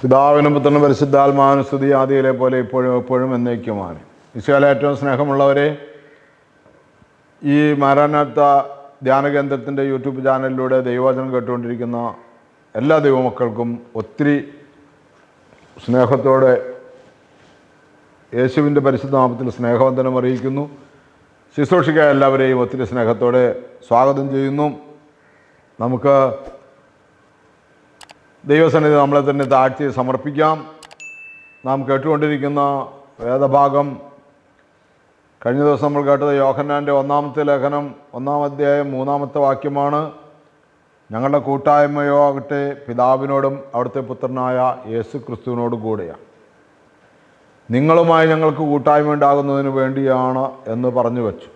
പിതാവിനും പുത്രനും പരിശുദ്ധാത്മാനുസ്തുതി ആദിയിലെ പോലെ ഇപ്പോഴും എപ്പോഴും എന്നേക്കുമാണ്. ഈശോയിലെ ഏറ്റവും സ്നേഹമുള്ളവരെ ഈ മാരാനാത്ത ധ്യാന കേന്ദ്രത്തിന്റെ യൂട്യൂബ് ചാനലിലൂടെ ദൈവവചനം കേട്ടുകൊണ്ടിരിക്കുന്ന എല്ലാ ദൈവമക്കൾക്കും ഒത്തിരി സ്നേഹത്തോടെ യേശുവിന്റെ പരിശുദ്ധ നാമത്തിൽ സ്നേഹവന്ദനം അറിയിക്കുന്നു. ശുശ്രൂഷിക്കാൻ എല്ലാവരെയും ഒത്തിരി സ്നേഹത്തോടെ സ്വാഗതം ചെയ്യുന്നു. നമുക്ക് ദൈവസന്നിധി നമ്മളെ തന്നെ താഴ്ത്തി സമർപ്പിക്കാം. നാം കേട്ടുകൊണ്ടിരിക്കുന്ന വേദഭാഗം. കഴിഞ്ഞ ദിവസം നമ്മൾ കേട്ടത് യോഹന്നാന്റെ ഒന്നാമത്തെ ലേഖനം ഒന്നാം അധ്യായം മൂന്നാമത്തെ വാക്യമാണ്. ഞങ്ങളുടെ കൂട്ടായ്മയോ ആകട്ടെ പിതാവിനോടും അവിടുത്തെ പുത്രനായ യേസു ക്രിസ്തുവിനോടും കൂടെയാണ് നിങ്ങളുമായി ഞങ്ങൾക്ക് കൂട്ടായ്മ ഉണ്ടാകുന്നതിന് വേണ്ടിയാണ് എന്ന് പറഞ്ഞു വച്ചു.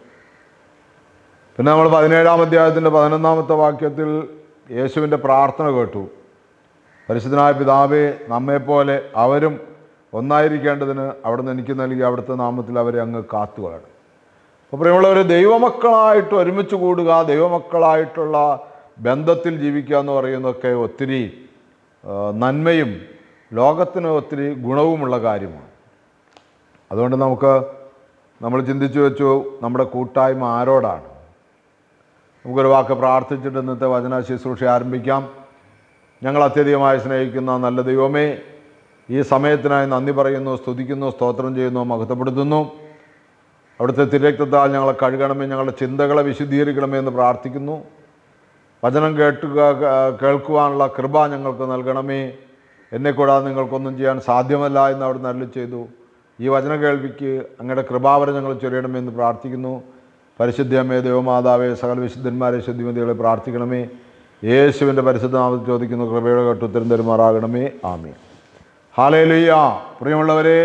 പിന്നെ നമ്മൾ പതിനേഴാം അധ്യായത്തിന്റെ പതിനൊന്നാമത്തെ വാക്യത്തിൽ യേശുവിന്റെ പ്രാർത്ഥന കേട്ടു. പരിശുദ്ധനായ പിതാവേ നമ്മെപ്പോലെ അവരും ഒന്നായിരിക്കേണ്ടതിന് അവിടുന്ന് എനിക്ക് നൽകി അവിടുത്തെ നാമത്തിൽ അവരെ അങ്ങ് കാത്തുകളാണ് അപ്പോൾ പ്രിയമുള്ളവർ ദൈവമക്കളായിട്ട് ഒരുമിച്ച് കൂടുക ദൈവമക്കളായിട്ടുള്ള ബന്ധത്തിൽ ജീവിക്കുക എന്ന് പറയുന്നതൊക്കെ ഒത്തിരി നന്മയും ലോകത്തിന് ഒത്തിരി ഗുണവുമുള്ള കാര്യമാണ്. അതുകൊണ്ട് നമുക്ക് നമ്മൾ ചിന്തിച്ചു വെച്ചു നമ്മുടെ കൂട്ടായ്മ ആരോടാണ്? നമുക്കൊരു വാക്ക് പ്രാർത്ഥിച്ചിട്ട് ഇന്നത്തെ വചന ശുശ്രൂഷ ആരംഭിക്കാം. ഞങ്ങൾ അത്യധികമായി സ്നേഹിക്കുന്ന നല്ല ദൈവമേ ഈ സമയത്തിനായി നന്ദി പറയുന്നു സ്തുതിക്കുന്നു സ്തോത്രം ചെയ്യുന്നു മഹത്വപ്പെടുത്തുന്നു. അവിടുത്തെ തിരക്തത്താൽ ഞങ്ങളെ കഴുകണമേ ഞങ്ങളുടെ ചിന്തകളെ വിശുദ്ധീകരിക്കണമേ എന്ന് പ്രാർത്ഥിക്കുന്നു. വചനം കേട്ടുക കേൾക്കുവാനുള്ള കൃപ ഞങ്ങൾക്ക് നൽകണമേ. എന്നെ കൂടാതെ നിങ്ങൾക്കൊന്നും ചെയ്യാൻ സാധ്യമല്ല എന്ന് അവിടെ നല്ല ചെയ്തു. ഈ വചന കേൾവിക്ക് അങ്ങയുടെ കൃപാവരം ഞങ്ങൾ ചൊരിയണമേ എന്ന് പ്രാർത്ഥിക്കുന്നു. പരിശുദ്ധമേ ദേവമാതാവേ സകല വിശുദ്ധന്മാരെ ശുദ്ധിമതികളെ പ്രാർത്ഥിക്കണമേ. യേശുവിന്റെ പരിശുദ്ധ നാമത്തിൽ ചോദിക്കുന്നു കൃപയുടെ കേട്ട് ഉത്തരം തരുമാറാകണമേ. ആമേ ഹാലയിലുയ്യ പ്രിയമുള്ളവരെ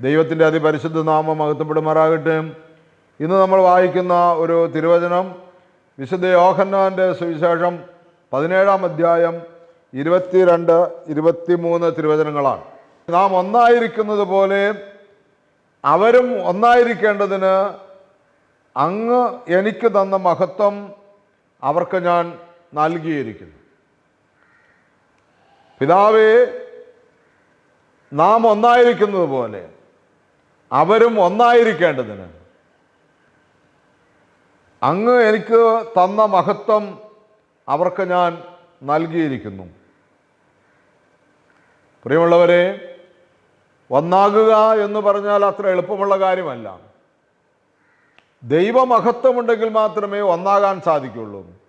ദൈവത്തിന്റെ അതിപരിശുദ്ധ നാമം മഹത്വപ്പെടുമാറാകട്ടെ ഇന്ന് നമ്മൾ വായിക്കുന്ന ഒരു തിരുവചനം വിശുദ്ധ യോഹന്നാന്റെ സുവിശേഷം പതിനേഴാം അധ്യായം ഇരുപത്തിരണ്ട് ഇരുപത്തിമൂന്ന് തിരുവചനങ്ങളാണ്. നാം ഒന്നായിരിക്കുന്നത് പോലെ അവരും ഒന്നായിരിക്കേണ്ടതിന് അങ്ങ് എനിക്ക് തന്ന മഹത്വം അവർക്ക് ഞാൻ നൽകിയിരിക്കുന്നു. പിതാവേ നാം ഒന്നായിരിക്കുന്നത് പോലെ അവരും ഒന്നായിരിക്കേണ്ടതിന് അങ്ങ് എനിക്ക് തന്ന മഹത്വം അവർക്ക് ഞാൻ നൽകിയിരിക്കുന്നു. പ്രിയമുള്ളവരെ ഒന്നാകുക എന്ന് പറഞ്ഞാൽ അത്ര എളുപ്പമുള്ള കാര്യമല്ല. ദൈവമഹത്വമുണ്ടെങ്കിൽ മാത്രമേ ഒന്നാകാൻ സാധിക്കുള്ളൂ.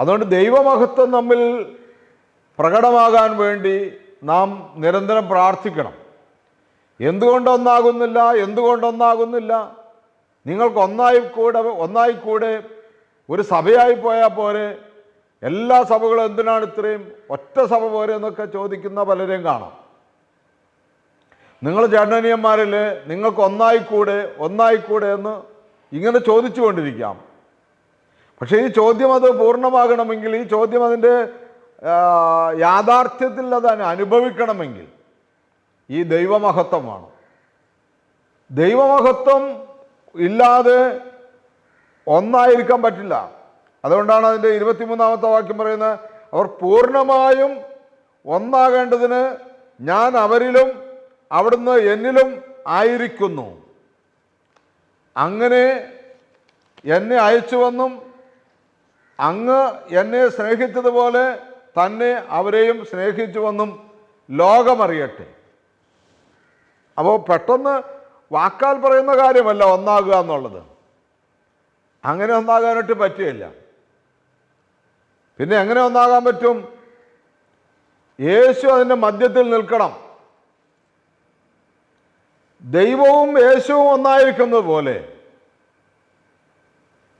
അതുകൊണ്ട് ദൈവമഹത്വം നമ്മിൽ പ്രകടമാകാൻ വേണ്ടി നാം നിരന്തരം പ്രാർത്ഥിക്കണം. എന്തുകൊണ്ടൊന്നാകുന്നില്ല എന്തുകൊണ്ടൊന്നാകുന്നില്ല. നിങ്ങൾക്ക് ഒന്നായി കൂടെ ഒന്നായി കൂടെ ഒരു സഭയായി പോയാൽ പോരെ. എല്ലാ സഭകളും എന്തിനാണ് ഇത്രയും ഒറ്റ സഭ പോരെ എന്നൊക്കെ ചോദിക്കുന്ന പലരെയും കാണാം. നിങ്ങൾ ചേട്ടനിയന്മാരിൽ നിങ്ങൾക്ക് ഒന്നായി കൂടെ ഒന്നായി കൂടെ എന്ന് ഇങ്ങനെ ചോദിച്ചു കൊണ്ടിരിക്കാം പക്ഷേ ഈ ചോദ്യം അത് പൂർണമാകണമെങ്കിൽ ഈ ചോദ്യം അതിന്റെ യാഥാർത്ഥ്യത്തിൽ അത് അനുഭവിക്കണമെങ്കിൽ ഈ ദൈവമഹത്വമാണ്. ദൈവമഹത്വം ഇല്ലാതെ ഒന്നായിരിക്കാൻ പറ്റില്ല. അതുകൊണ്ടാണ് അതിന്റെ ഇരുപത്തിമൂന്നാമത്തെ വാക്യം പറയുന്നത് അവർ പൂർണമായും ഒന്നാകേണ്ടതിന് ഞാൻ അവരിലും അവിടുന്ന് എന്നിലും ആയിരിക്കുന്നു. അങ്ങനെ എന്നെ അയച്ചുവെന്നും അങ്ങ് എന്നെ സ്നേഹിച്ചതുപോലെ തന്നെ അവരെയും സ്നേഹിച്ചുവെന്നും ലോകമറിയട്ടെ. അപ്പോൾ പെട്ടെന്ന് വാക്കാൽ പറയുന്ന കാര്യമല്ല ഒന്നാകുക എന്നുള്ളത്. അങ്ങനെ ഒന്നാകാനായിട്ട് പറ്റുകയില്ല. പിന്നെ എങ്ങനെ ഒന്നാകാൻ പറ്റും? യേശു അതിന്റെ മധ്യത്തിൽ നിൽക്കണം. ദൈവവും യേശുവും ഒന്നായിരിക്കുന്നത് പോലെ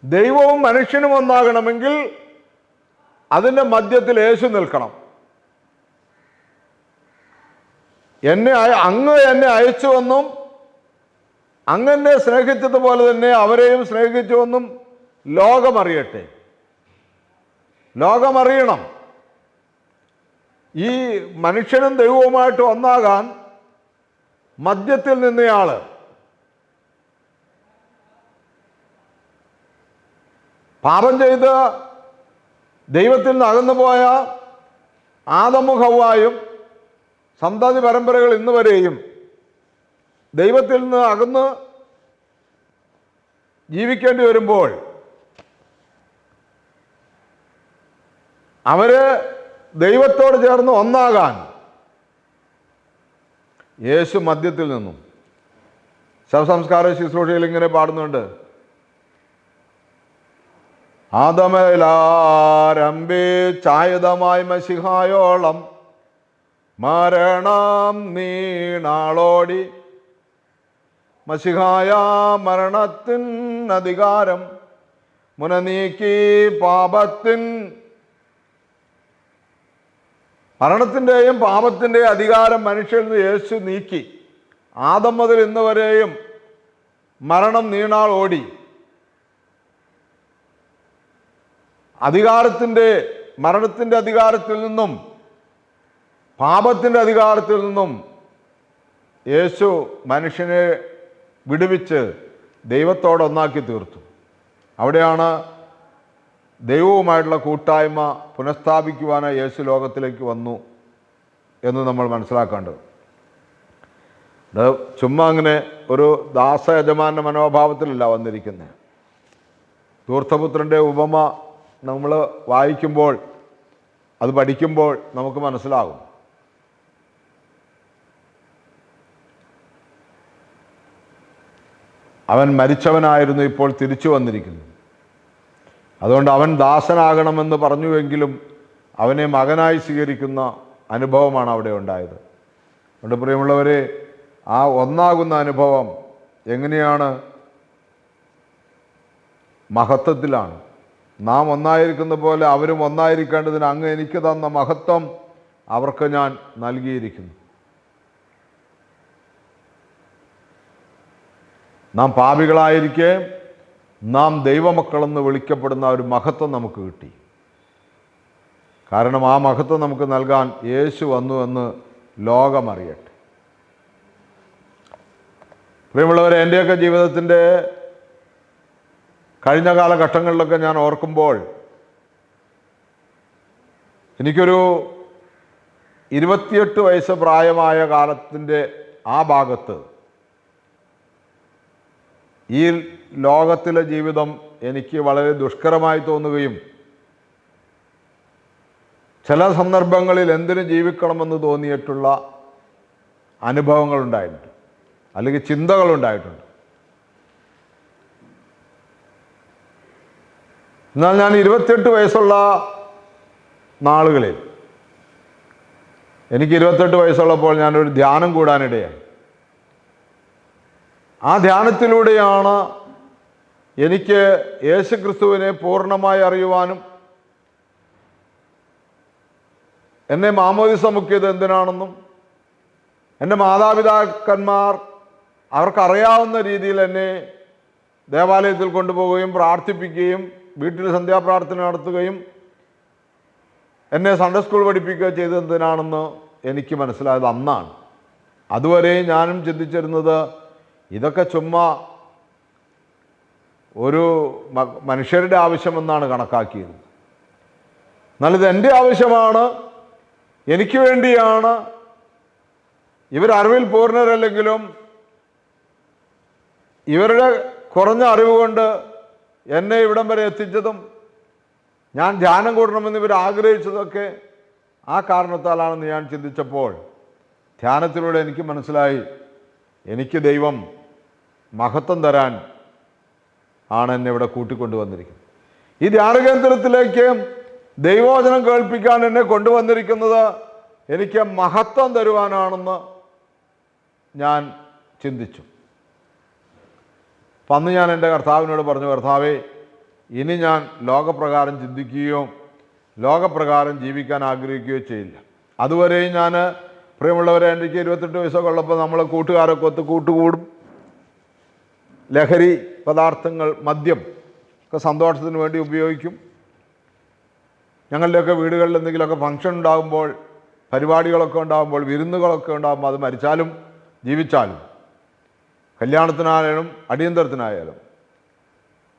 ദൈവവും മനുഷ്യനും ഒന്നാകണമെങ്കിൽ അതിന്റെ മധ്യത്തിൽ യേശു നിൽക്കണം. എന്നെ അങ്ങ് എന്നെ അയച്ചുവെന്നും അങ്ങനെ സ്നേഹിച്ചതുപോലെ തന്നെ അവരെയും സ്നേഹിച്ചുവെന്നും ലോകമറിയട്ടെ. ലോകമറിയണം. ഈ മനുഷ്യനും ദൈവവുമായിട്ട് ഒന്നാകാൻ മദ്യത്തിൽ നിന്നയാൾ പാപം ചെയ്ത് ദൈവത്തിൽ നിന്ന് അകന്നു പോയ ആദമുഖവായും സന്താതി പരമ്പരകൾ ഇന്ന് വരെയും ദൈവത്തിൽ നിന്ന് അകന്ന് ജീവിക്കേണ്ടി വരുമ്പോൾ അവർ ദൈവത്തോട് ചേർന്ന് ഒന്നാകാൻ യേശു മദ്യത്തിൽ നിന്നും ശവസംസ്കാര ശുശ്രൂഷയിൽ ഇങ്ങനെ പാടുന്നുണ്ട്. ആദമലാരംബേ ചായുധമായി മഷിഹായോളം മരണം നീണാളോടി. മഷിഹായ മരണത്തിൻ അധികാരം മുനനീക്കി പാപത്തിൻ മരണത്തിന്റെയും പാപത്തിന്റെയും അധികാരം മനുഷ്യരിൽ നിന്ന് യേശു നീക്കി. ആദം മുതൽ ഇന്ന് വരെയും മരണം നീണാൾ ഓടി അധികാരത്തിന്റെ മരണത്തിന്റെ അധികാരത്തിൽ നിന്നും പാപത്തിന്റെ അധികാരത്തിൽ നിന്നും യേശു മനുഷ്യനെ വിടുവിച്ച് ദൈവത്തോടൊന്നാക്കി തീർത്തു. അവിടെയാണ് ദൈവവുമായിട്ടുള്ള കൂട്ടായ്മ പുനഃസ്ഥാപിക്കുവാനായി യേശു ലോകത്തിലേക്ക് വന്നു എന്ന് നമ്മൾ മനസ്സിലാക്കേണ്ടത്. അത് ചുമ്മാ അങ്ങനെ ഒരു ദാസ യജമാന മനോഭാവത്തിലല്ല വന്നിരിക്കുന്നത്. ധൂർത്തപുത്രന്റെ ഉപമ നമ്മൾ വായിക്കുമ്പോൾ അത് പഠിക്കുമ്പോൾ നമുക്ക് മനസ്സിലാകും. അവൻ മരിച്ചവനായിരുന്നു ഇപ്പോൾ തിരിച്ചു വന്നിരിക്കുന്നു. അതുകൊണ്ട് അവൻ ദാസനാകണമെന്ന് പറഞ്ഞുവെങ്കിലും അവനെ മകനായി സ്വീകരിക്കുന്ന അനുഭവമാണ് അവിടെ ഉണ്ടായത്. അതുകൊണ്ട് പ്രിയമുള്ളവരെ ആ ഒന്നാകുന്ന അനുഭവം എങ്ങനെയാണ്? മഹത്വത്തിലാണ്. നാം ഒന്നായിരിക്കുന്ന പോലെ അവരും ഒന്നായിരിക്കേണ്ടതിന് അങ്ങ് എനിക്ക് തന്ന മഹത്വം അവർക്ക് ഞാൻ നൽകിയിരിക്കുന്നു. നാം പാപികളായിരിക്കെ നാം ദൈവമക്കളെന്ന് വിളിക്കപ്പെടുന്ന ഒരു മഹത്വം നമുക്ക് കിട്ടി. കാരണം ആ മഹത്വം നമുക്ക് നൽകാൻ യേശു വന്നു എന്ന് ലോകമറിയട്ടെ. പ്രിയമുള്ളവരെ എന്റെയൊക്കെ ജീവിതത്തിന്റെ കഴിഞ്ഞ കാലഘട്ടങ്ങളിലൊക്കെ ഞാൻ ഓർക്കുമ്പോൾ എനിക്കൊരു ഇരുപത്തിയെട്ട് വയസ്സ് പ്രായമായ കാലത്തിന്റെ ആ ഭാഗത്ത് ഈ ലോകത്തിലെ ജീവിതം എനിക്ക് വളരെ ദുഷ്കരമായി തോന്നുകയും ചില സന്ദർഭങ്ങളിൽ എന്തിനു ജീവിക്കണമെന്ന് തോന്നിയിട്ടുള്ള അനുഭവങ്ങളുണ്ടായിട്ടുണ്ട്. അല്ലെങ്കിൽ ചിന്തകളുണ്ടായിട്ടുണ്ട്. എന്നാൽ ഞാൻ ഇരുപത്തെട്ട് വയസ്സുള്ള നാളുകളിൽ എനിക്ക് ഇരുപത്തെട്ട് വയസ്സുള്ളപ്പോൾ ഞാനൊരു ധ്യാനം കൂടാനിടയായി. ആ ധ്യാനത്തിലൂടെയാണ് എനിക്ക് യേശുക്രിസ്തുവിനെ പൂർണമായി അറിയുവാനും എന്നെ മാമോദിസ മുക്കിയത് എന്തിനാണെന്നും എന്റെ മാതാപിതാക്കന്മാർ അവർക്കറിയാവുന്ന രീതിയിൽ എന്നെ ദേവാലയത്തിൽ കൊണ്ടുപോവുകയും പ്രാർത്ഥിപ്പിക്കുകയും വീട്ടിൽ സന്ധ്യാപ്രാർത്ഥന നടത്തുകയും എന്നെ സൺഡേ സ്കൂൾ പഠിപ്പിക്കുകയോ ചെയ്തെന്തിനാണെന്ന് എനിക്ക് മനസ്സിലായത് അന്നാണ്. അതുവരെ ഞാനും ചിന്തിച്ചിരുന്നത് ഇതൊക്കെ ചുമ്മാ ഒരു മനുഷ്യരുടെ ആവശ്യമെന്നാണ് കണക്കാക്കിയത്. ഇത് എന്റെ ആവശ്യമാണ്. എനിക്ക് വേണ്ടിയാണ്. ഇവർ അറിവിൽ പൂർണരല്ലെങ്കിലും ഇവരുടെ കുറഞ്ഞ അറിവ് കൊണ്ട് എന്നെ ഇവിടം വരെ എത്തിച്ചതും ഞാൻ ധ്യാനം കൂടണമെന്ന് ഇവർ ആഗ്രഹിച്ചതൊക്കെ ആ കാരണത്താലാണെന്ന് ഞാൻ ചിന്തിച്ചപ്പോൾ ധ്യാനത്തിലൂടെ എനിക്ക് മനസ്സിലായി. എനിക്ക് ദൈവം മഹത്വം തരാൻ ആണ് എന്നെ ഇവിടെ കൂട്ടിക്കൊണ്ടുവന്നിരിക്കുന്നത്. ഈ ധ്യാനകേന്ദ്രത്തിലേക്ക് ദൈവവചനം കേൾപ്പിക്കാൻ എന്നെ കൊണ്ടുവന്നിരിക്കുന്നത് എനിക്ക് മഹത്വം തരുവാനാണെന്ന് ഞാൻ ചിന്തിച്ചു. അപ്പം അന്ന് ഞാൻ എന്റെ കർത്താവിനോട് പറഞ്ഞു കർത്താവേ ഇനി ഞാൻ ലോകപ്രകാരം ചിന്തിക്കുകയോ ലോകപ്രകാരം ജീവിക്കാൻ ആഗ്രഹിക്കുകയോ ചെയ്യില്ല. അതുവരെയും ഞാൻ പ്രിയമുള്ളവരെ എനിക്ക് ഇരുപത്തെട്ട് വയസ്സൊക്കെ ഉള്ളപ്പോൾ നമ്മൾ കൂട്ടുകാരൊക്കെ ഒത്ത് കൂട്ടുകൂടും. ലഹരി പദാർത്ഥങ്ങൾ മദ്യം ഒക്കെ സന്തോഷത്തിന് വേണ്ടി ഉപയോഗിക്കും. ഞങ്ങളുടെയൊക്കെ വീടുകളിൽ എന്തെങ്കിലുമൊക്കെ ഫംഗ്ഷൻ ഉണ്ടാകുമ്പോൾ പരിപാടികളൊക്കെ ഉണ്ടാകുമ്പോൾ വിരുന്നുകളൊക്കെ ഉണ്ടാകുമ്പോൾ അത് മരിച്ചാലും ജീവിച്ചാലും കല്യാണത്തിനായാലും അടിയന്തരത്തിനായാലും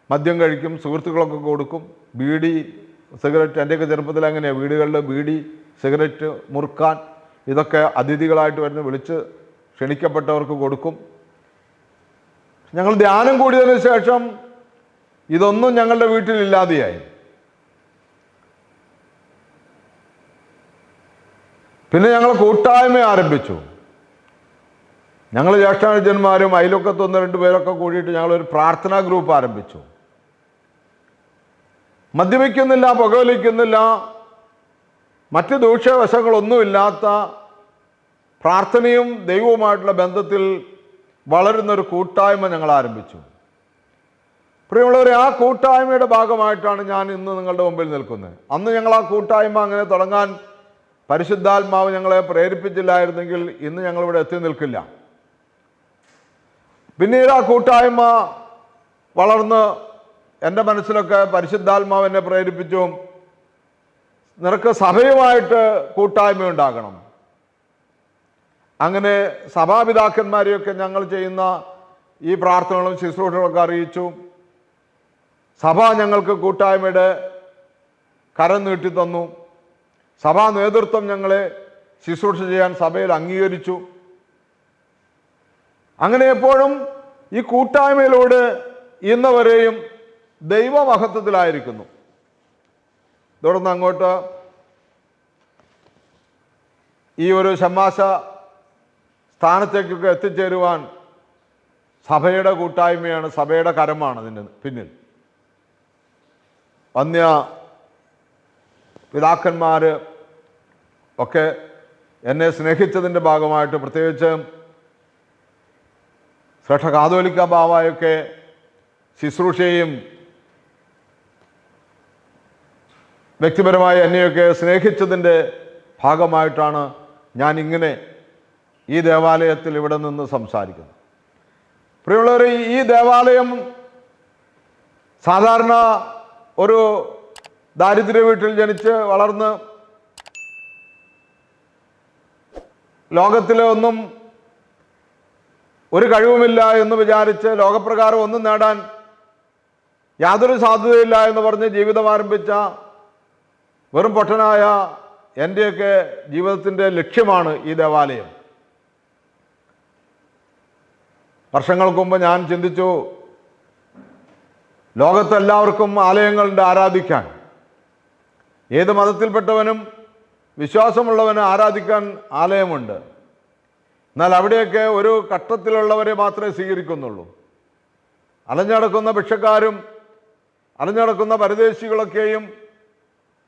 മദ്യം കഴിക്കും സുഹൃത്തുക്കളൊക്കെ കൊടുക്കും ബീഡി സിഗരറ്റ് എന്റെയൊക്കെ ചെറുപ്പത്തിൽ അങ്ങനെയാണ് വീടുകളിൽ ബീഡി സിഗരറ്റ് മുറുക്കാൻ ഇതൊക്കെ അതിഥികളായിട്ട് വരുന്ന വിളിച്ച് ക്ഷണിക്കപ്പെട്ടവർക്ക് കൊടുക്കും. ഞങ്ങൾ ധ്യാനം കൂടിയതിന് ശേഷം ഇതൊന്നും ഞങ്ങളുടെ വീട്ടിൽ വീട്ടിലില്ലാതെയായി പിന്നെ ഞങ്ങൾ കൂട്ടായ്മ ആരംഭിച്ചു. ഞങ്ങൾ ജ്യേഷ്ഠാനുജന്മാരും അയലൊക്കത്ത് ഒന്ന് രണ്ട് പേരൊക്കെ കൂടിയിട്ട് ഞങ്ങളൊരു പ്രാർത്ഥനാ ഗ്രൂപ്പ് ആരംഭിച്ചു. മദ്യപിക്കുന്നില്ല പുകവലിക്കുന്നില്ല മറ്റ് ദൂഷ്യവശങ്ങളൊന്നുമില്ലാത്ത പ്രാർത്ഥനയും ദൈവവുമായിട്ടുള്ള ബന്ധത്തിൽ വളരുന്നൊരു കൂട്ടായ്മ ഞങ്ങൾ ആരംഭിച്ചു. പ്രിയമുള്ളവരെ ആ കൂട്ടായ്മയുടെ ഭാഗമായിട്ടാണ് ഞാൻ ഇന്ന് നിങ്ങളുടെ മുമ്പിൽ നിൽക്കുന്നത്. അന്ന് ഞങ്ങൾ ആ കൂട്ടായ്മ അങ്ങനെ തുടങ്ങാൻ പരിശുദ്ധാത്മാവ് ഞങ്ങളെ പ്രേരിപ്പിച്ചില്ലായിരുന്നെങ്കിൽ ഇന്ന് ഞങ്ങളിവിടെ എത്തി നിൽക്കില്ല. പിന്നീട് ആ കൂട്ടായ്മ വളർന്ന് എന്റെ മനസ്സിലൊക്കെ പരിശുദ്ധാത്മാവിനെ പ്രേരിപ്പിച്ചു നിനക്ക് സഭയുമായിട്ട് കൂട്ടായ്മ ഉണ്ടാകണം. അങ്ങനെ സഭാപിതാക്കന്മാരെയൊക്കെ ഞങ്ങൾ ചെയ്യുന്ന ഈ പ്രാർത്ഥനകളും ശുശ്രൂഷകളൊക്കെ അറിയിച്ചു. സഭ ഞങ്ങൾക്ക് കൂട്ടായ്മയുടെ കരം നീട്ടി തന്നു. സഭാ നേതൃത്വം ഞങ്ങളെ ശുശ്രൂഷ ചെയ്യാൻ സഭയിൽ അംഗീകരിച്ചു. അങ്ങനെ എപ്പോഴും ഈ കൂട്ടായ്മയിലൂടെ ഇന്നവരെയും ദൈവമഹത്വത്തിലായിരിക്കുന്നു. തുടർന്ന് അങ്ങോട്ട് ഈ ഒരു ഷമ്മാശ സ്ഥാനത്തേക്കൊക്കെ എത്തിച്ചേരുവാൻ സഭയുടെ കൂട്ടായ്മയാണ് സഭയുടെ കരമാണ് അതിന്റെ പിന്നിൽ. വന്യ പിതാക്കന്മാർ ഒക്കെ എന്നെ സ്നേഹിച്ചതിന്റെ ഭാഗമായിട്ട് പ്രത്യേകിച്ച് ശ്രേഷ്ഠ കാതോലിക്ക ബാവായൊക്കെ ശുശ്രൂഷയും വ്യക്തിപരമായി എന്നെയൊക്കെ സ്നേഹിച്ചതിന്റെ ഭാഗമായിട്ടാണ് ഞാൻ ഇങ്ങനെ ഈ ദേവാലയത്തിൽ ഇവിടെ നിന്ന് സംസാരിക്കുന്നത്. പ്രിയമുള്ളവർ ഈ ദേവാലയം സാധാരണ ഒരു ദാരിദ്ര്യ വീട്ടിൽ ജനിച്ച് വളർന്ന് ലോകത്തിലെ ഒന്നും ഒരു കഴിവുമില്ല എന്ന് വിചാരിച്ച് ലോകപ്രകാരം ഒന്നും നേടാൻ യാതൊരു സാധ്യതയില്ല എന്ന് പറഞ്ഞ് ജീവിതം ആരംഭിച്ച വെറും പൊട്ടനായ എന്റെയൊക്കെ ജീവിതത്തിന്റെ ലക്ഷ്യമാണ് ഈ ദേവാലയം. വർഷങ്ങൾക്ക് മുമ്പ് ഞാൻ ചിന്തിച്ചു ലോകത്തെല്ലാവർക്കും ആലയങ്ങളുണ്ട് ആരാധിക്കാൻ. ഏത് മതത്തിൽപ്പെട്ടവനും വിശ്വാസമുള്ളവന് ആരാധിക്കാൻ ആലയമുണ്ട്. എന്നാൽ അവിടെയൊക്കെ ഒരു ഘട്ടത്തിലുള്ളവരെ മാത്രമേ സ്വീകരിക്കുന്നുള്ളൂ. അലഞ്ഞടക്കുന്ന ഭിക്ഷക്കാരും അലഞ്ഞടക്കുന്ന പരദേശികളൊക്കെയും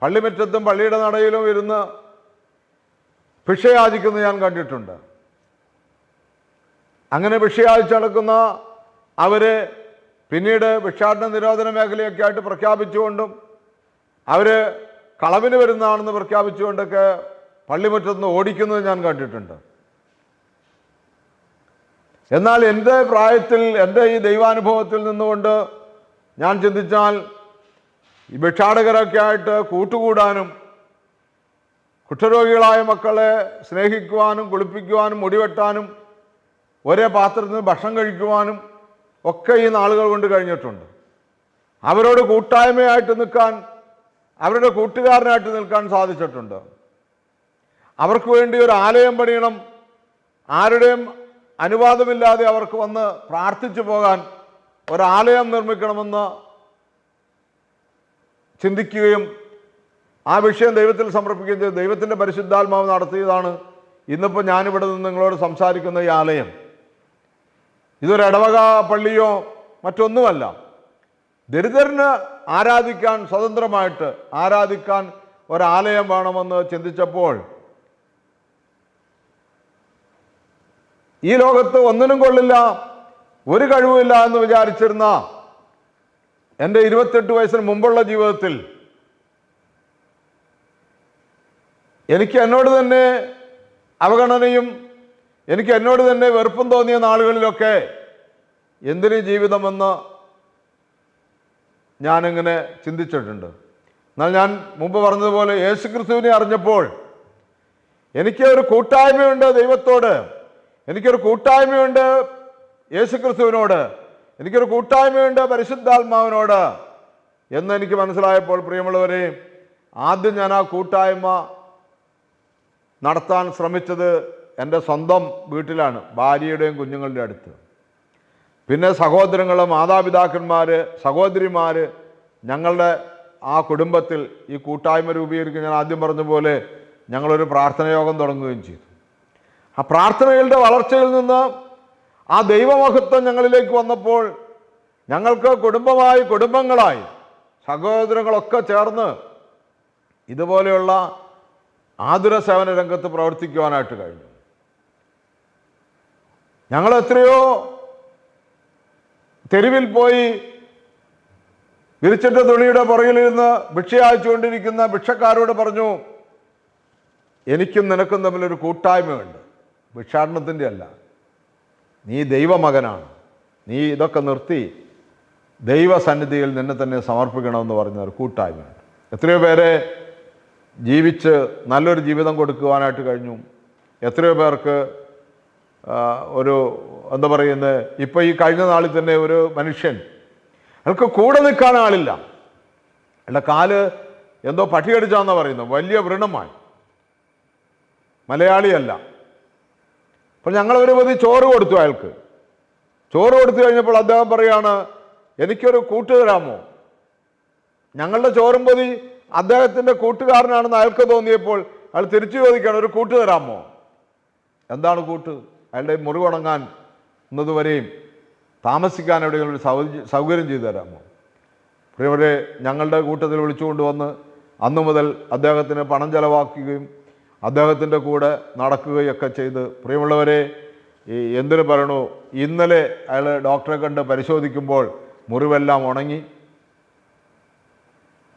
പള്ളിമുറ്റത്തും പള്ളിയുടെ നടയിലും ഇരുന്ന് ഭിക്ഷയാചിക്കുന്നത് ഞാൻ കണ്ടിട്ടുണ്ട്. അങ്ങനെ ഭിക്ഷയാചിച്ചടക്കുന്ന അവരെ പിന്നീട് ഭിക്ഷാടന നിരോധന മേഖലയൊക്കെ ആയിട്ട് പ്രഖ്യാപിച്ചുകൊണ്ടും അവർ കളവിന് വരുന്നതാണെന്ന് പ്രഖ്യാപിച്ചുകൊണ്ടൊക്കെ പള്ളിമുറ്റത്ത് നിന്ന് ഓടിക്കുന്നത് ഞാൻ കണ്ടിട്ടുണ്ട്. എന്നാൽ എന്റെ പ്രായത്തിൽ എന്റെ ഈ ദൈവാനുഭവത്തിൽ നിന്നുകൊണ്ട് ഞാൻ ചിന്തിച്ചാൽ ഈ ഭിക്ഷാടകരൊക്കെ ആയിട്ട് കൂട്ടുകൂടാനും കുഷ്ഠരോഗികളായ മക്കളെ സ്നേഹിക്കുവാനും കുളിപ്പിക്കുവാനും മുടിവെട്ടാനും ഒരേ പാത്രത്തിൽ ഭക്ഷണം കഴിക്കുവാനും ഒക്കെ ഈ നാളുകൾ കൊണ്ട് കഴിഞ്ഞിട്ടുണ്ട്. അവരോട് കൂട്ടായ്മയായിട്ട് നിൽക്കാൻ അവരുടെ കൂട്ടുകാരനായിട്ട് നിൽക്കാൻ സാധിച്ചിട്ടുണ്ട്. അവർക്ക് വേണ്ടി ഒരു ആലയം പണിയണം ആരുടെയും അനുവാദമില്ലാതെ അവർക്ക് വന്ന് പ്രാർത്ഥിച്ചു പോകാൻ ഒരാലയം നിർമ്മിക്കണമെന്ന് ചിന്തിക്കുകയും ആ വിഷയം ദൈവത്തിൽ സമർപ്പിക്കുകയും ചെയ്ത് ദൈവത്തിന്റെ പരിശുദ്ധാത്മാവ് നടത്തിയതാണ് ഇന്നിപ്പോൾ ഞാനിവിടെ നിന്ന് നിങ്ങളോട് സംസാരിക്കുന്ന ഈ ആലയം. ഇതൊരു ഇടവക പള്ളിയോ മറ്റൊന്നുമല്ല. ദരിദ്രന് ആരാധിക്കാൻ സ്വതന്ത്രമായിട്ട് ആരാധിക്കാൻ ഒരാലയം വേണമെന്ന് ചിന്തിച്ചപ്പോൾ ഈ ലോകത്ത് ഒന്നിനും കൊള്ളില്ല ഒരു കഴിവുമില്ല എന്ന് വിചാരിച്ചിരുന്ന എന്റെ ഇരുപത്തെട്ട് വയസ്സിന് മുമ്പുള്ള ജീവിതത്തിൽ എനിക്ക് എന്നോട് തന്നെ അവഗണനയും എനിക്ക് എന്നോട് തന്നെ വെറുപ്പും തോന്നിയ നാളുകളിലൊക്കെ എന്തിനു ജീവിതമെന്ന് ഞാനിങ്ങനെ ചിന്തിച്ചിട്ടുണ്ട്. എന്നാൽ ഞാൻ മുമ്പ് പറഞ്ഞതുപോലെ യേശു ക്രിസ്തുവിനെ അറിഞ്ഞപ്പോൾ എനിക്ക് ഒരു കൂട്ടായ്മയുണ്ട് ദൈവത്തോട്. എനിക്കൊരു കൂട്ടായ്മയുണ്ട് യേശുക്രിസ്തുവിനോട്. എനിക്കൊരു കൂട്ടായ്മയുണ്ട് പരിശുദ്ധാത്മാവിനോട് എന്ന് എനിക്ക് മനസ്സിലായപ്പോൾ പ്രിയമുള്ളവരെ ആദ്യം ഞാൻ ആ കൂട്ടായ്മ നടത്താൻ ശ്രമിച്ചത് എന്റെ സ്വന്തം വീട്ടിലാണ് ഭാര്യയുടെയും കുഞ്ഞുങ്ങളുടെ അടുത്ത്. പിന്നെ സഹോദരങ്ങൾ മാതാപിതാക്കന്മാർ സഹോദരിമാർ ഞങ്ങളുടെ ആ കുടുംബത്തിൽ ഈ കൂട്ടായ്മ രൂപീകരിക്കുക ഞാൻ ആദ്യം പറഞ്ഞ പോലെ ഞങ്ങളൊരു പ്രാർത്ഥനയോഗം തുടങ്ങുകയും ചെയ്തു. ആ പ്രാർത്ഥനകളുടെ വളർച്ചയിൽ നിന്ന് ആ ദൈവമഹത്വം ഞങ്ങളിലേക്ക് വന്നപ്പോൾ ഞങ്ങൾക്ക് കുടുംബമായി കുടുംബങ്ങളായി സഹോദരങ്ങളൊക്കെ ചേർന്ന് ഇതുപോലെയുള്ള ആതുര സേവന രംഗത്ത് പ്രവർത്തിക്കുവാനായിട്ട് കഴിഞ്ഞു. ഞങ്ങൾ എത്രയോ തെരുവിൽ പോയി വിരിച്ചിട്ട തുണിയുടെ പുറകിലിരുന്ന് ഭിക്ഷയച്ചുകൊണ്ടിരിക്കുന്ന ഭിക്ഷക്കാരോട് പറഞ്ഞു എനിക്കും നിനക്കും തമ്മിലൊരു കൂട്ടായ്മയുണ്ട്. ഭിക്ഷാടനത്തിന്റെ അല്ല. നീ ദൈവമകനാണ്. നീ ഇതൊക്കെ നിർത്തി ദൈവസന്നിധിയിൽ നിന്നെ തന്നെ സമർപ്പിക്കണമെന്ന് പറഞ്ഞ ഒരു കൂട്ടായ്മയാണ് എത്രയോ പേരെ ജീവിച്ച് നല്ലൊരു ജീവിതം കൊടുക്കുവാനായിട്ട് കഴിഞ്ഞു. എത്രയോ പേർക്ക് ഒരു എന്താ പറയുന്നത് ഇപ്പോൾ ഈ കഴിഞ്ഞ നാളിൽ തന്നെ ഒരു മനുഷ്യൻ. അയാൾക്ക് കൂടെ നിൽക്കാൻ ആളില്ല. അയാളുടെ കാൽ എന്തോ പട്ടിയടിച്ചാന്നാണ് പറയുന്നത്. വലിയ വ്രണമായി. മലയാളിയല്ല. അപ്പോൾ ഞങ്ങൾ ഒരു പതി ചോറ് കൊടുത്തു അയാൾക്ക്. ചോറ് കൊടുത്തു കഴിഞ്ഞപ്പോൾ അദ്ദേഹം പറയാണ് എനിക്കൊരു കൂട്ട് തരാമോ? ഞങ്ങളുടെ ചോറും പൊതി അദ്ദേഹത്തിന്റെ കൂട്ടുകാരനാണെന്ന് അയാൾക്ക് തോന്നിയപ്പോൾ അയാൾ തിരിച്ചു ചോദിക്കുകയാണ് ഒരു കൂട്ട് തരാമോ? എന്താണ് കൂട്ട്? അയാളുടെ മുറിവുണങ്ങാൻ എന്നതുവരെയും താമസിക്കാൻ എവിടെയെങ്കിലും ഒരു സൗകര്യ ചെയ്തു തരാമോ? പ്രിയവരെ ഞങ്ങളുടെ കൂട്ടത്തിൽ വിളിച്ചുകൊണ്ട് വന്ന് അന്നു മുതൽ അദ്ദേഹത്തിന് പണം ചെലവാക്കുകയും അദ്ദേഹത്തിന്റെ കൂടെ നടക്കുകയൊക്കെ ചെയ്ത്. പ്രിയമുള്ളവരെ ഈ എന്തിനു പറയണു? ഇന്നലെ അയാൾ ഡോക്ടറെ കണ്ട് പരിശോധിക്കുമ്പോൾ മുറിവെല്ലാം ഉണങ്ങി.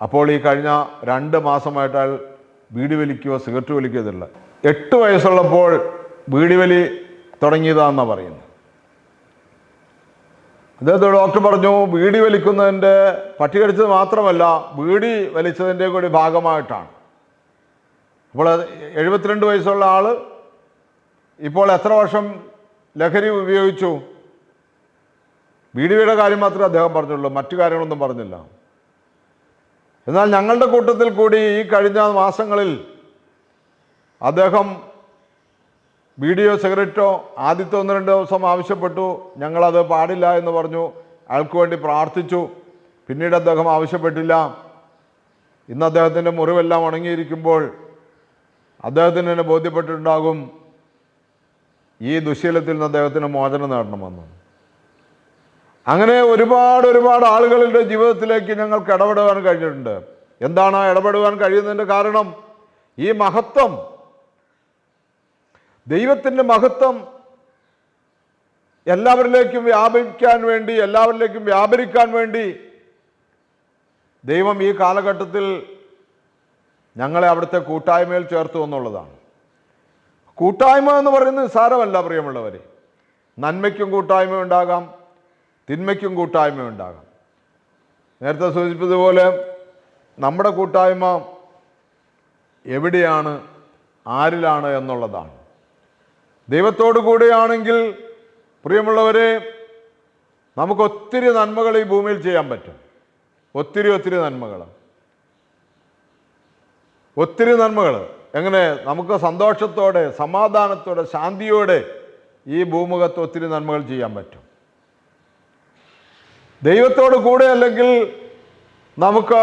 അപ്പോൾ ഈ കഴിഞ്ഞ രണ്ട് മാസമായിട്ട് അയാൾ ബീഡി വലിക്കുകയോ സിഗരറ്റ് വലിക്കുകയോ ഇതില്ല എട്ട് വയസ്സുള്ളപ്പോൾ ബീഡി വലി തുടങ്ങിയതാണെന്നാണ് പറയുന്നത്. അദ്ദേഹത്തെ ഡോക്ടർ പറഞ്ഞു ബീഡി വലിക്കുന്നതിന്റെ പട്ടി കടിച്ചത് മാത്രമല്ല ബീഡി വലിച്ചതിന്റെ കൂടി ഭാഗമായിട്ടാണ്. അപ്പോൾ എഴുപത്തിരണ്ട് വയസ്സുള്ള ആൾ ഇപ്പോൾ എത്ര വർഷം ലഹരി ഉപയോഗിച്ചു? ബീഡിയുടെ കാര്യം മാത്രമേ അദ്ദേഹം പറഞ്ഞുള്ളൂ മറ്റു കാര്യങ്ങളൊന്നും പറഞ്ഞില്ല. എന്നാൽ ഞങ്ങളുടെ കൂട്ടത്തിൽ കൂടി ഈ കഴിഞ്ഞ മാസങ്ങളിൽ അദ്ദേഹം വീഡിയോ സിഗരറ്റോ ആദ്യത്തെ ഒന്ന് രണ്ട് ദിവസം ആവശ്യപ്പെട്ടു. ഞങ്ങളത് പാടില്ല എന്ന് പറഞ്ഞു. അയാൾക്ക് വേണ്ടി പ്രാർത്ഥിച്ചു. പിന്നീട് അദ്ദേഹം ആവശ്യപ്പെട്ടില്ല. ഇന്ന് അദ്ദേഹത്തിന്റെ മുറിവെല്ലാം ഉണങ്ങിയിരിക്കുമ്പോൾ അദ്ദേഹത്തിന് തന്നെ ബോധ്യപ്പെട്ടിട്ടുണ്ടാകും ഈ ദുശീലത്തിൽ നിന്ന് അദ്ദേഹത്തിന് മോചനം നേടണമെന്ന് അങ്ങനെ ഒരുപാട് ഒരുപാട് ആളുകളുടെ ജീവിതത്തിലേക്ക് ഞങ്ങൾക്ക് ഇടപെടുവാൻ കഴിഞ്ഞിട്ടുണ്ട്. എന്താണ് ആ ഇടപെടുവാൻ കഴിയുന്നതിന്റെ കാരണം? ഈ മഹത്വം ദൈവത്തിന്റെ മഹത്വം എല്ലാവരിലേക്കും വ്യാപിക്കാൻ വേണ്ടി എല്ലാവരിലേക്കും വ്യാപരിക്കാൻ വേണ്ടി ദൈവം ഈ കാലഘട്ടത്തിൽ ഞങ്ങളെ അവിടുത്തെ കൂട്ടായ്മയിൽ ചേർത്തു എന്നുള്ളതാണ്. കൂട്ടായ്മ എന്ന് പറയുന്നത് സാരമല്ല പ്രിയമുള്ളവരെ. നന്മയ്ക്കും കൂട്ടായ്മ ഉണ്ടാകാം തിന്മയ്ക്കും കൂട്ടായ്മ ഉണ്ടാകാം. നേരത്തെ സൂചിപ്പിച്ചതുപോലെ നമ്മുടെ കൂട്ടായ്മ എവിടെയാണ് ആരിലാണ് എന്നുള്ളതാണ്. ദൈവത്തോടു കൂടെയാണെങ്കിൽ പ്രിയമുള്ളവരെ നമുക്ക് ഒത്തിരി നന്മകൾ ഈ ഭൂമിയിൽ ചെയ്യാൻ പറ്റും. ഒത്തിരി ഒത്തിരി നന്മകൾ. ഒത്തിരി നന്മകൾ. എങ്ങനെ? നമുക്ക് സന്തോഷത്തോടെ സമാധാനത്തോടെ ശാന്തിയോടെ ഈ ഭൂമുഖത്ത് ഒത്തിരി നന്മകൾ ചെയ്യാൻ പറ്റും. ദൈവത്തോട് കൂടെ അല്ലെങ്കിൽ നമുക്ക്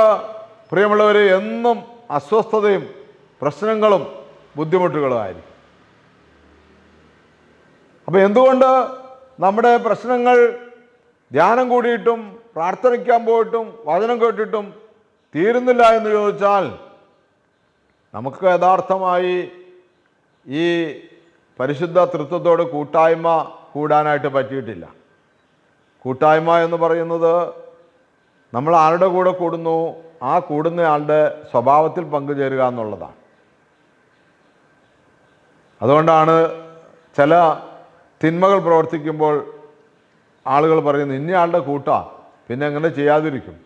പ്രിയമുള്ളവരെ എന്നും അസ്വസ്ഥതയും പ്രശ്നങ്ങളും ബുദ്ധിമുട്ടുകളും ആയിരിക്കും അപ്പോൾ എന്തുകൊണ്ട് നമ്മുടെ പ്രശ്നങ്ങൾ ധ്യാനം കൂടിയിട്ടും പ്രാർത്ഥനയ്ക്കാൻ പോയിട്ടും വചനം കേട്ടിട്ടും തീരുന്നില്ല എന്ന് ചോദിച്ചാൽ നമുക്ക് യഥാർത്ഥമായി ഈ പരിശുദ്ധ തൃത്വത്തോട് കൂട്ടായ്മ കൂടാനായിട്ട് പറ്റിയിട്ടില്ല. കൂട്ടായ്മ എന്ന് പറയുന്നത് നമ്മൾ ആരുടെ കൂടെ കൂടുന്നു ആ കൂടുന്നയാളുടെ സ്വഭാവത്തിൽ പങ്കുചേരുക എന്നുള്ളതാണ്. അതുകൊണ്ടാണ് ചില തിന്മകൾ പ്രവർത്തിക്കുമ്പോൾ ആളുകൾ പറയുന്നു ഇന്നയാളുടെ കൂട്ടാ പിന്നെ അങ്ങനെ ചെയ്യാതിരിക്കും.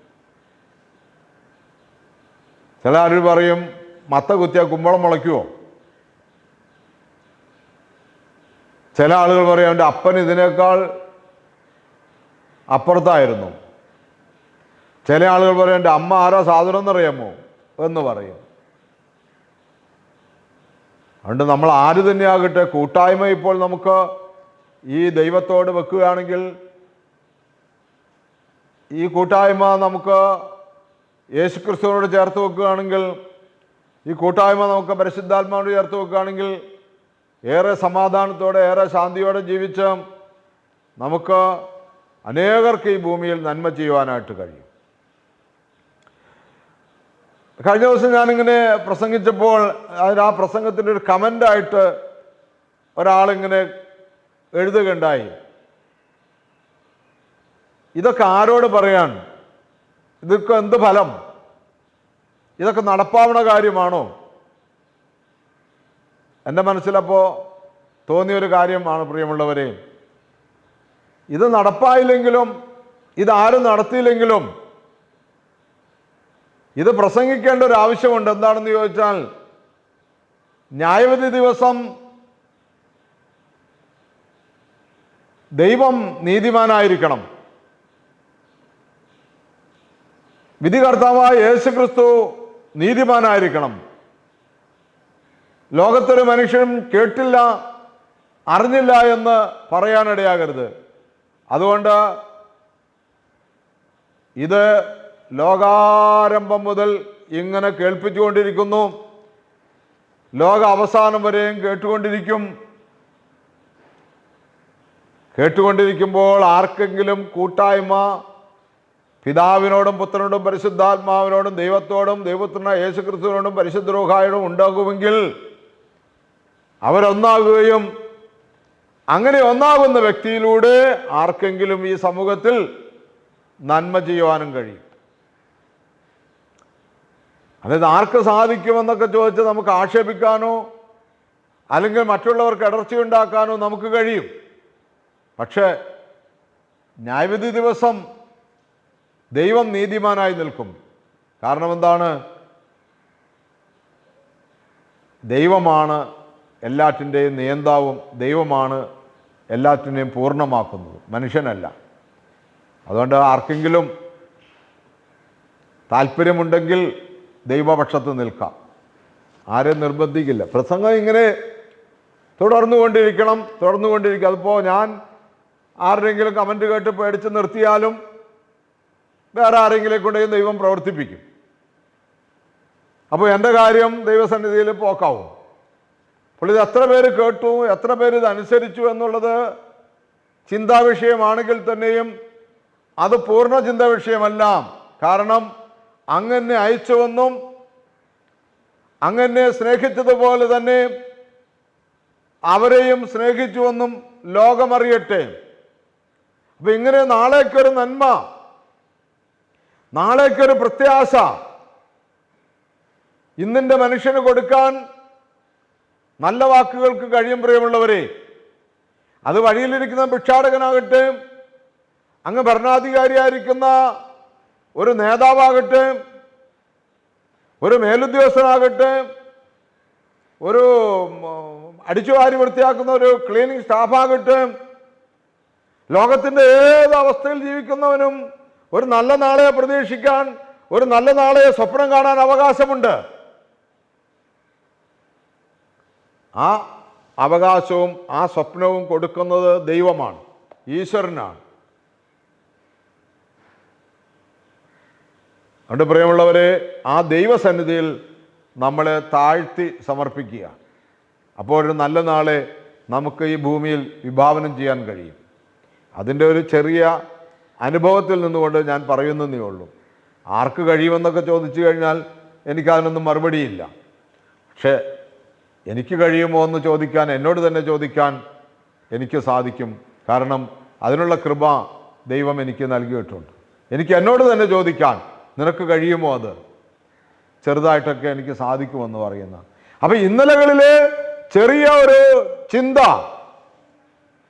ചില ആളുകൾ പറയും മത്ത കുത്തിയാൽ കുമ്പളം മുളയ്ക്കുമോ ചില ആളുകൾ പറയും അവന്റെ അപ്പൻ ഇതിനേക്കാൾ അപ്പുറത്തായിരുന്നു. ചില ആളുകൾ പറയും എന്റെ അമ്മ ആരാ സാധനം എന്നറിയാമോ എന്ന് പറയും. അതുകൊണ്ട് നമ്മൾ ആര് തന്നെയാകട്ടെ കൂട്ടായ്മ ഇപ്പോൾ നമുക്ക് ഈ ദൈവത്തോട് വെക്കുകയാണെങ്കിൽ ഈ കൂട്ടായ്മ നമുക്ക് യേശുക്രിസ്തുവിനോട് ചേർത്ത് വെക്കുകയാണെങ്കിൽ ഈ കൂട്ടായ്മ നമുക്ക് പരിശുദ്ധാത്മാവിനോട് ചേർത്ത് വെക്കുകയാണെങ്കിൽ ഏറെ സമാധാനത്തോടെ ഏറെ ശാന്തിയോടെ ജീവിച്ച് നമുക്ക് അനേകർക്ക് ഈ ഭൂമിയിൽ നന്മ ചെയ്യുവാനായിട്ട് കഴിയും. കഴിഞ്ഞ ദിവസം ഞാനിങ്ങനെ പ്രസംഗിച്ചപ്പോൾ അതിന് ആ പ്രസംഗത്തിന്റെ ഒരു കമന്റായിട്ട് ഒരാളിങ്ങനെ എഴുതുകയുണ്ടായി. ഇതൊക്കെ ആരോട് പറയാൻ ഇതൊക്കെ എന്ത് ഫലം? ഇതൊക്കെ നടപ്പാവണ കാര്യമാണോ? എന്റെ മനസ്സിലപ്പോൾ തോന്നിയൊരു കാര്യമാണ് പ്രിയമുള്ളവരെ. ഇത് നടപ്പായില്ലെങ്കിലും ഇതാരും നടത്തിയില്ലെങ്കിലും ഇത് പ്രസംഗിക്കേണ്ട ഒരു ആവശ്യമുണ്ട്. എന്താണെന്ന് ചോദിച്ചാൽ ന്യായവിധി ദിവസം ദൈവം നീതിമാനായിരിക്കണം. വിധികർത്താവായ യേശു ക്രിസ്തു നീതിമാനായിരിക്കണം. ലോകത്തൊരു മനുഷ്യനും കേട്ടില്ല അറിഞ്ഞില്ല എന്ന് പറയാനിടയാകരുത്. അതുകൊണ്ട് ഇത് ലോകാരംഭം മുതൽ ഇങ്ങനെ കേൾപ്പിച്ചുകൊണ്ടിരിക്കുന്നു. ലോക അവസാനം വരെയും കേട്ടുകൊണ്ടിരിക്കും. കേട്ടുകൊണ്ടിരിക്കുമ്പോൾ ആർക്കെങ്കിലും കൂട്ടായ്മ പിതാവിനോടും പുത്രനോടും പരിശുദ്ധാത്മാവിനോടും ദൈവത്തോടും ദൈവത്തിന യേശുക്രിസ്തുവിനോടും പരിശുദ്ധ രൂഹായോടും ഉണ്ടാകുമെങ്കിൽ അവരൊന്നാകുകയും അങ്ങനെ ഒന്നാകുന്ന വ്യക്തിയിലൂടെ ആർക്കെങ്കിലും ഈ സമൂഹത്തിൽ നന്മ ചെയ്യുവാനും കഴിയും. അതായത് ആർക്ക് സാധിക്കുമെന്നൊക്കെ ചോദിച്ച് നമുക്ക് ആക്ഷേപിക്കാനോ അല്ലെങ്കിൽ മറ്റുള്ളവർക്ക് ഇടർച്ച ഉണ്ടാക്കാനോ നമുക്ക് കഴിയും. പക്ഷേ ന്യായവിധി ദിവസം ദൈവം നീതിമാനായി നിൽക്കും. കാരണം എന്താണ്? ദൈവമാണ് എല്ലാറ്റിന്റെയും നിയന്താവും. ദൈവമാണ് എല്ലാറ്റിനെയും പൂർണമാക്കുന്നത്. മനുഷ്യനല്ല. അതുകൊണ്ട് ആർക്കെങ്കിലും താല്പര്യമുണ്ടെങ്കിൽ ദൈവപക്ഷത്ത് നിൽക്കാം. ആരെയും നിർബന്ധിക്കില്ല. പ്രസംഗം ഇങ്ങനെ തുടർന്നുകൊണ്ടിരിക്കണം തുടർന്നുകൊണ്ടിരിക്കുക അതിപ്പോൾ ഞാൻ ആരുടെയെങ്കിലും കമന്റ് കേട്ട് പേടിച്ച് നിർത്തിയാലും വേറെ ആരെങ്കിലും കൊണ്ടെങ്കിൽ ദൈവം പ്രവർത്തിപ്പിക്കും. അപ്പോൾ എന്റെ കാര്യം ദൈവസന്നിധിയിൽ പോക്കാവും. അപ്പോൾ ഇത് എത്ര പേര് കേട്ടു എത്ര പേര് ഇത് അനുസരിച്ചു എന്നുള്ളത് ചിന്താ വിഷയമാണെങ്കിൽ തന്നെയും അത് പൂർണ ചിന്താ വിഷയമല്ല. കാരണം അങ്ങനെ അയച്ചുവെന്നും അങ്ങനെ സ്നേഹിച്ചതുപോലെ തന്നെ അവരെയും സ്നേഹിച്ചുവെന്നും ലോകമറിയട്ടെ. അപ്പൊ ഇങ്ങനെ നാളേക്കൊരു നന്മ നാളേക്കൊരു പ്രത്യാശ. ഇന്നിന്റെ മനുഷ്യന് കൊടുക്കാൻ നല്ല വാക്കുകൾക്ക് കഴിയും പ്രിയമുള്ളവരെ. അത് വഴിയിലിരിക്കുന്ന ഭിക്ഷാടകനാകട്ടെ അങ്ങ് ഭരണാധികാരിയായിരിക്കുന്ന ഒരു നേതാവാകട്ടെ ഒരു മേലുദ്യോഗസ്ഥനാകട്ടെ ഒരു അടിച്ചുവാരി വൃത്തിയാക്കുന്ന ഒരു ക്ലീനിങ് സ്റ്റാഫാകട്ടെ ലോകത്തിന്റെ ഏത് അവസ്ഥയിൽ ജീവിക്കുന്നവനും ഒരു നല്ല നാളെ പ്രതീക്ഷിക്കാൻ ഒരു നല്ല നാളെ സ്വപ്നം കാണാൻ അവകാശമുണ്ട്. ആ അവകാശവും ആ സ്വപ്നവും കൊടുക്കുന്നത് ദൈവമാണ് ഈശ്വരനാണ്. അതുകൊണ്ട് പ്രിയമുള്ളവരെ ആ ദൈവസന്നിധിയിൽ നമ്മളെ താഴ്ത്തി സമർപ്പിക്കുക. അപ്പോൾ ഒരു നല്ല നാളെ നമുക്ക് ഈ ഭൂമിയിൽ വിഭാവനം ചെയ്യാൻ കഴിയും. അതിന്റെ ഒരു ചെറിയ അനുഭവത്തിൽ നിന്നുകൊണ്ട് ഞാൻ പറയുന്നതേ ഉള്ളൂ. ആർക്ക് കഴിയുമെന്നൊക്കെ ചോദിച്ചു കഴിഞ്ഞാൽ എനിക്കതിനൊന്നും മറുപടിയില്ല. പക്ഷേ എനിക്ക് കഴിയുമോ എന്ന് ചോദിക്കാൻ എന്നോട് തന്നെ ചോദിക്കാൻ എനിക്ക് സാധിക്കും. കാരണം അതിനുള്ള കൃപ ദൈവം എനിക്ക് നൽകിയിട്ടുണ്ട്. എനിക്ക് എന്നോട് തന്നെ ചോദിക്കാൻ നിനക്ക് കഴിയുമോ അത്? ചെറുതായിട്ടൊക്കെ എനിക്ക് സാധിക്കുമെന്ന് പറയുന്ന. അപ്പം ഇന്നലകളിലെ ചെറിയ ഒരു ചിന്ത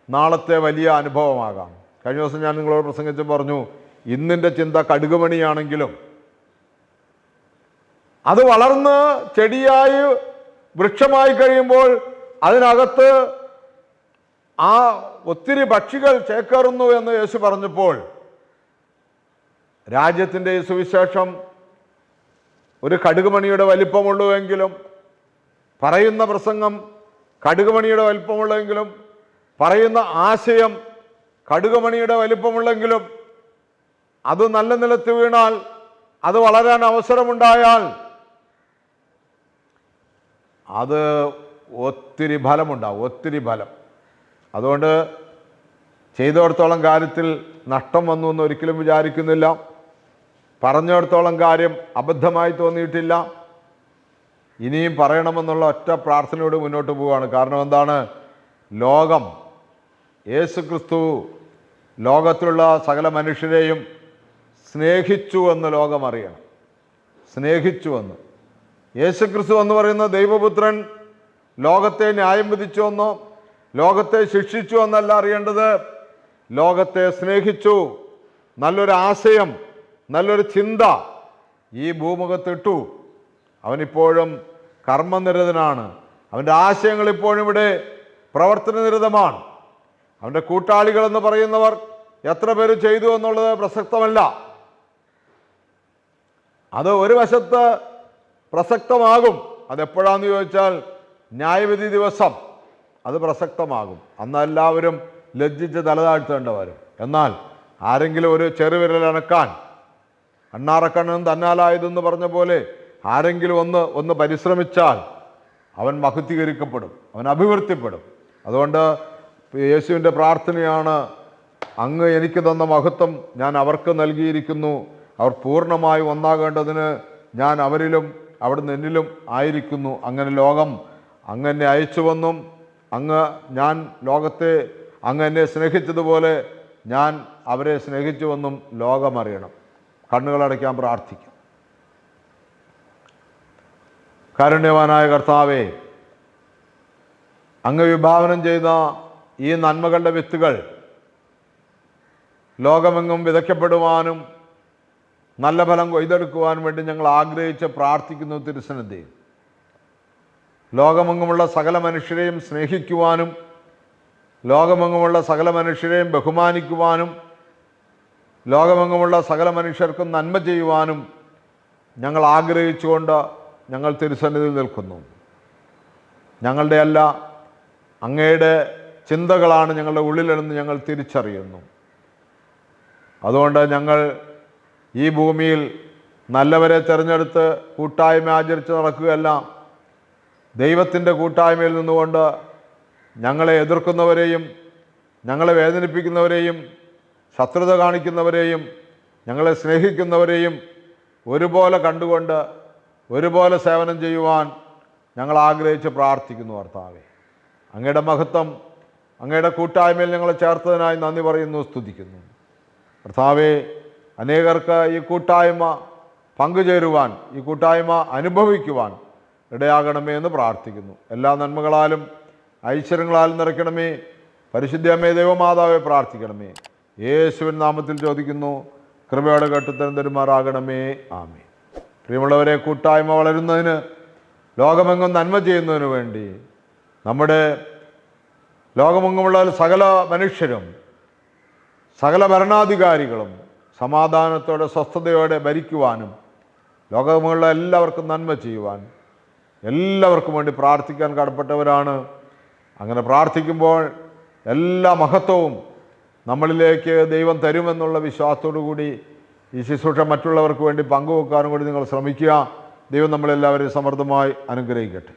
നാളത്തെ വലിയ അനുഭവമാകാം. കഴിഞ്ഞ ദിവസം ഞാൻ നിങ്ങളോട് പ്രസംഗിച്ച് പറഞ്ഞു ഇന്നിന്റെ ചിന്ത കടുകുമണിയാണെങ്കിലും അത് വളർന്ന് ചെടിയായി വൃക്ഷമായി കഴിയുമ്പോൾ അതിനകത്ത് ആ ഒത്തിരി പക്ഷികൾ ചേക്കേറുന്നു എന്ന് യേശു പറഞ്ഞപ്പോൾ രാജ്യത്തിന്റെ ഈ സുവിശേഷം ഒരു കടുകുമണിയുടെ വലിപ്പമുള്ളുവെങ്കിലും പറയുന്ന പ്രസംഗം കടുകുമണിയുടെ വലിപ്പമുള്ളെങ്കിലും പറയുന്ന ആശയം കടുകുമണിയുടെ വലിപ്പമുള്ളെങ്കിലും അത് നല്ല നിലത്ത് വീണാൽ അത് വളരാൻ അവസരമുണ്ടായാൽ അത് ഒത്തിരി ഫലമുണ്ടാവും ഒത്തിരി ഫലം. അതുകൊണ്ട് ചെയ്തോടത്തോളം കാര്യത്തിൽ നഷ്ടം വന്നു എന്ന് ഒരിക്കലും വിചാരിക്കുന്നില്ല. പറഞ്ഞിടത്തോളം കാര്യം അബദ്ധമായി തോന്നിയിട്ടില്ല. ഇനിയും പറയണമെന്നുള്ള ഒറ്റ പ്രാർത്ഥനയോട് മുന്നോട്ട് പോവുകയാണ്. കാരണം എന്താണ്? ലോകം യേശു ക്രിസ്തു ലോകത്തിലുള്ള സകല മനുഷ്യരെയും സ്നേഹിച്ചു എന്ന് ലോകം അറിയണം. സ്നേഹിച്ചു എന്ന്. പറയുന്ന ദൈവപുത്രൻ ലോകത്തെ ന്യായം വിധിച്ചു എന്നോ ലോകത്തെ ശിക്ഷിച്ചു എന്നല്ല അറിയേണ്ടത്. ലോകത്തെ സ്നേഹിച്ചു. നല്ലൊരു ആശയം നല്ലൊരു ചിന്ത ഈ ഭൂമുഖത്തിട്ടു. അവനിപ്പോഴും കർമ്മനിരതനാണ്. അവന്റെ ആശയങ്ങൾ ഇപ്പോഴും ഇവിടെ പ്രവർത്തനനിരതമാണ്. അവന്റെ കൂട്ടാളികൾ എന്ന് പറയുന്നവർ എത്ര പേര് ചെയ്തു എന്നുള്ളത് പ്രസക്തമല്ല. അത് ഒരു വശത്ത് പ്രസക്തമാകും. അതെപ്പോഴാന്ന് ചോദിച്ചാൽ ന്യായവിധി ദിവസം അത് പ്രസക്തമാകും. അന്ന് എല്ലാവരും ലജ്ജിച്ച് തലതാഴ്ത്തേണ്ടവരും എന്നാൽ ആരെങ്കിലും ഒരു ചെറുവിരൽ അനക്കാൻ അണ്ണാറക്കണ്ണൻ തന്നാലായതെന്ന് പറഞ്ഞ പോലെ ആരെങ്കിലും ഒന്ന് ഒന്ന് പരിശ്രമിച്ചാൽ അവൻ മഹുദ്ധീകരിക്കപ്പെടും അവൻ അഭിവൃദ്ധിപ്പെടും. അതുകൊണ്ട് യേശുവിന്റെ പ്രാർത്ഥനയാണ് അങ്ങ് എനിക്ക് തന്ന മഹത്വം ഞാൻ അവർക്ക് നൽകിയിരിക്കുന്നു. അവർ പൂർണമായി ഒന്നാകേണ്ടതിന് ഞാൻ അവരിലും അവിടുന്ന് എന്നിലും ആയിരിക്കുന്നു. അങ്ങനെ ലോകം അങ്ങ് എന്നെ അയച്ചുവെന്നും അങ്ങ് ഞാൻ ലോകത്തെ അങ്ങ് എന്നെ സ്നേഹിച്ചതുപോലെ ഞാൻ അവരെ സ്നേഹിച്ചുവെന്നും ലോകമറിയണം. കണ്ണുകളടയ്ക്കാൻ പ്രാർത്ഥിക്കും. കാരുണ്യവാനായ കർത്താവേ അങ്ങ് വിഭാവനം ചെയ്ത ഈ നന്മകളുടെ വിത്തുകൾ ലോകമെങ്ങും വിതയ്ക്കപ്പെടുവാനും നല്ല ഫലം കൊയ്തെടുക്കുവാനും വേണ്ടി ഞങ്ങൾ ആഗ്രഹിച്ച് പ്രാർത്ഥിക്കുന്നു തിരുസന്നിധി. ലോകമെങ്ങുമുള്ള സകല മനുഷ്യരെയും സ്നേഹിക്കുവാനും ലോകമെങ്ങുമുള്ള സകല മനുഷ്യരെയും ബഹുമാനിക്കുവാനും ലോകമെങ്ങുമുള്ള സകല മനുഷ്യർക്കും നന്മ ചെയ്യുവാനും ഞങ്ങൾ ആഗ്രഹിച്ചുകൊണ്ട് ഞങ്ങൾ തിരുസന്നിധിയിൽ നിൽക്കുന്നു. ഞങ്ങളുടെ അല്ല അങ്ങയുടെ ചിന്തകളാണ് ഞങ്ങളുടെ ഉള്ളിലെന്ന് ഞങ്ങൾ തിരിച്ചറിയുന്നു. അതുകൊണ്ട് ഞങ്ങൾ ഈ ഭൂമിയിൽ നല്ലവരെ തിരഞ്ഞെടുത്ത് കൂട്ടായ്മ ആചരിച്ച് നടക്കുകയല്ല ദൈവത്തിന്റെ കൂട്ടായ്മയിൽ നിന്നുകൊണ്ട് ഞങ്ങളെ എതിർക്കുന്നവരെയും ഞങ്ങളെ വേദനിപ്പിക്കുന്നവരെയും ശത്രുത കാണിക്കുന്നവരെയും ഞങ്ങളെ സ്നേഹിക്കുന്നവരെയും ഒരുപോലെ കണ്ടുകൊണ്ട് ഒരുപോലെ സേവനം ചെയ്യുവാൻ ഞങ്ങൾ ആഗ്രഹിച്ച് പ്രാർത്ഥിക്കുന്നു ഭർത്താവെ അങ്ങയുടെ മഹത്വം അങ്ങയുടെ കൂട്ടായ്മയിൽ ഞങ്ങളെ ചേർത്തതിനായി നന്ദി പറയുന്നു സ്തുതിക്കുന്നു. കർത്താവെ അനേകർക്ക് ഈ കൂട്ടായ്മ പങ്കുചേരുവാൻ ഈ കൂട്ടായ്മ അനുഭവിക്കുവാൻ ഇടയാകണമേ എന്ന് പ്രാർത്ഥിക്കുന്നു. എല്ലാ നന്മകളാലും ഐശ്വര്യങ്ങളാലും നിറയ്ക്കണമേ. പരിശുദ്ധമേ ദൈവമാതാവെ പ്രാർത്ഥിക്കണമേ. യേശുവിൻ നാമത്തിൽ ചോദിക്കുന്നു കൃപയോടെ കേട്ടുത്തരം തരുമാറാകണമേ. ആമേ പ്രിയമുള്ളവരെ കൂട്ടായ്മ വളരുന്നതിന് ലോകമെങ്ങും നന്മ ചെയ്യുന്നതിന് വേണ്ടി നമ്മുടെ ലോകമെങ്ങുമുള്ള സകല മനുഷ്യരും സകല ഭരണാധികാരികളും സമാധാനത്തോടെ സ്വസ്ഥതയോടെ ഭരിക്കുവാനും ലോകമുള്ള എല്ലാവർക്കും നന്മ ചെയ്യുവാൻ എല്ലാവർക്കും വേണ്ടി പ്രാർത്ഥിക്കാൻ കടപ്പെട്ടവരാണ്. അങ്ങനെ പ്രാർത്ഥിക്കുമ്പോൾ എല്ലാ മഹത്വവും നമ്മളിലേക്ക് ദൈവം തരുമെന്നുള്ള വിശ്വാസത്തോടു കൂടി ഈ ശുശ്രൂഷ മറ്റുള്ളവർക്ക് വേണ്ടി പങ്കുവെക്കാനും കൂടി നിങ്ങൾ ശ്രമിക്കുക. ദൈവം നമ്മളെല്ലാവരെയും സമൃദ്ധമായി അനുഗ്രഹിക്കട്ടെ.